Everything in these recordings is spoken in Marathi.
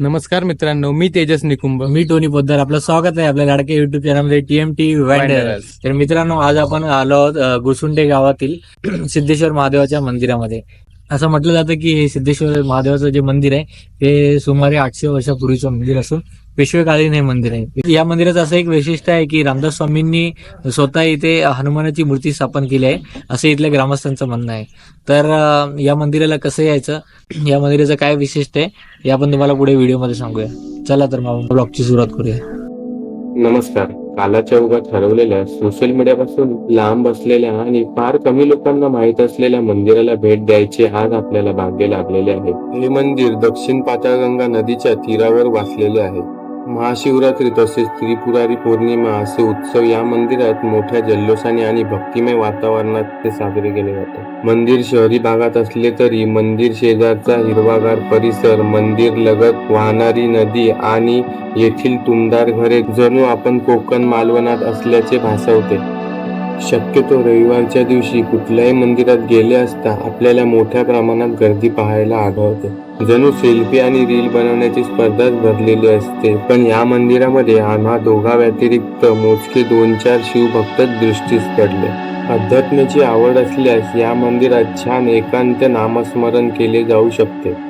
नमस्कार मित्रांनो मी तेजस निकुंभ. मी टोनी पोद्दार. आपलं स्वागत आहे आपल्या लाडके युट्यूब चॅनलमध्ये टीएमटी Wanderers. तर मित्रांनो आज आपण आलो आहोत अ, गुसुंडे गावातील सिद्धेश्वर महादेवाच्या मंदिरामध्ये. असं म्हटलं जातं की हे सिद्धेश्वर महादेवाचं जे मंदिर आहे ते सुमारे आठशे वर्षापूर्वीचं मंदिर असून पेशवेकालीन हे मंदिर आहे. या मंदिराचं असं एक वैशिष्ट्य आहे की रामदास स्वामींनी स्वतः इथे हनुमानाची मूर्ती स्थापन केली आहे असं इथल्या ग्रामस्थांचं म्हणणं आहे. तर या मंदिराला कसं यायचं? या मंदिराचं काय विशिष्ट आहे? हे आपण तुम्हाला पुढे व्हिडिओमध्ये सांगूया. चला तर मग ब्लॉगची सुरुवात करूया. नमस्कार. कालाच्या उगात ठरवलेल्या सोशल मीडियापासून लांब असलेल्या आणि फार कमी लोकांना माहीत असलेल्या मंदिराला भेट द्यायचे आज आपल्याला भाग्य लागलेले आहे. हे मंदिर दक्षिण पाताळगंगा नदीच्या तीरावर वासलेले आहे. महाशिवरात्री तसेच त्रिपुरारी पौर्णिमा असे उत्सव या मंदिरात मोठ्या जल्लोषाने आणि भक्तिमय वातावरणात ते साजरे केले जातात. मंदिर शहरी भागात असले तरी मंदिर शेजारचा हिरवागार परिसर मंदिर लगत वाहणारी नदी आणि येथील तुमदार घरे जणू आपण कोकण मालवणात असल्याचे भासवते. शक्यतो रविवारच्या दिवशी कुठल्याही मंदिरात गेले असता आपल्याला मोठ्या प्रमाणात गर्दी पाहायला आढळते. जणू सेल्फी आणि रील बनवण्याची स्पर्धाच भरलेली असते. पण या मंदिरामध्ये आम्हा दोघा व्यतिरिक्त मोजके दोन चार शिवभक्तच दृष्टीस पडले. अध्यात्माची आवड असल्यास या मंदिरात छान एकांत नामस्मरण केले जाऊ शकते.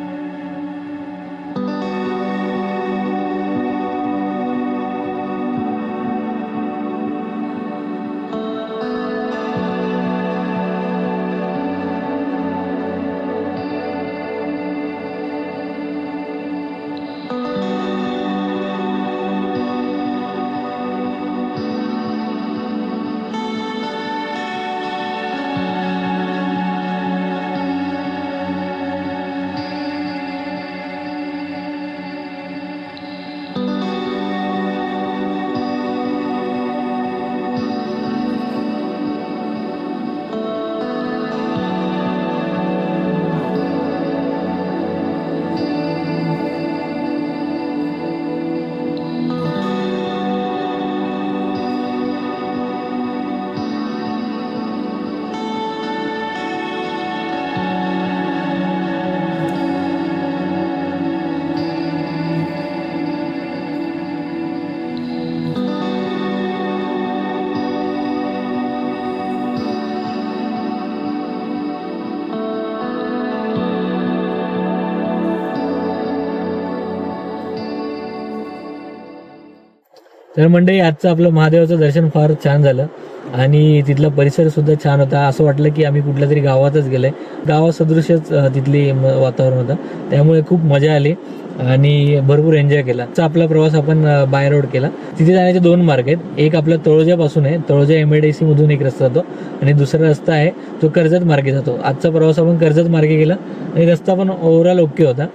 तर मंडळी आजचं आपलं महादेवाचं दर्शन फार छान झालं आणि तिथला परिसर सुद्धा छान होता. असं वाटलं की आम्ही कुठल्या तरी गावातच गेलोय. गावासदृशच तिथले तिथली वातावरण होतं. त्यामुळे खूप मजा आली आणि भरपूर एन्जॉय केला. आपला प्रवास आपण बाय रोड केला. तिथे जाण्याचे दोन मार्ग आहेत. एक आपला तळोजापासून आहे. तळोजा एम मधून एक रस्ता जातो आणि दुसरा रस्ता आहे तो कर्जत मार्गे जातो. आजचा प्रवास आपण कर्जत मार्गे केला आणि रस्ता पण ओव्हरऑल ओके होता.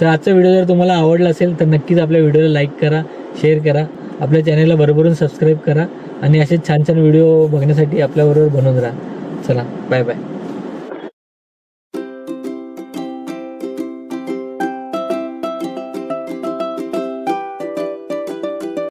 तर आजचा व्हिडिओ जर तुम्हाला आवडला असेल तर नक्कीच आपल्या व्हिडिओला लाईक करा शेअर करा. आपल्या चॅनलला भरभरून सबस्क्राईब करा आणि असे छान छान व्हिडिओ बघण्यासाठी आपल्याबरोबर बनवून राहा. चला बाय बाय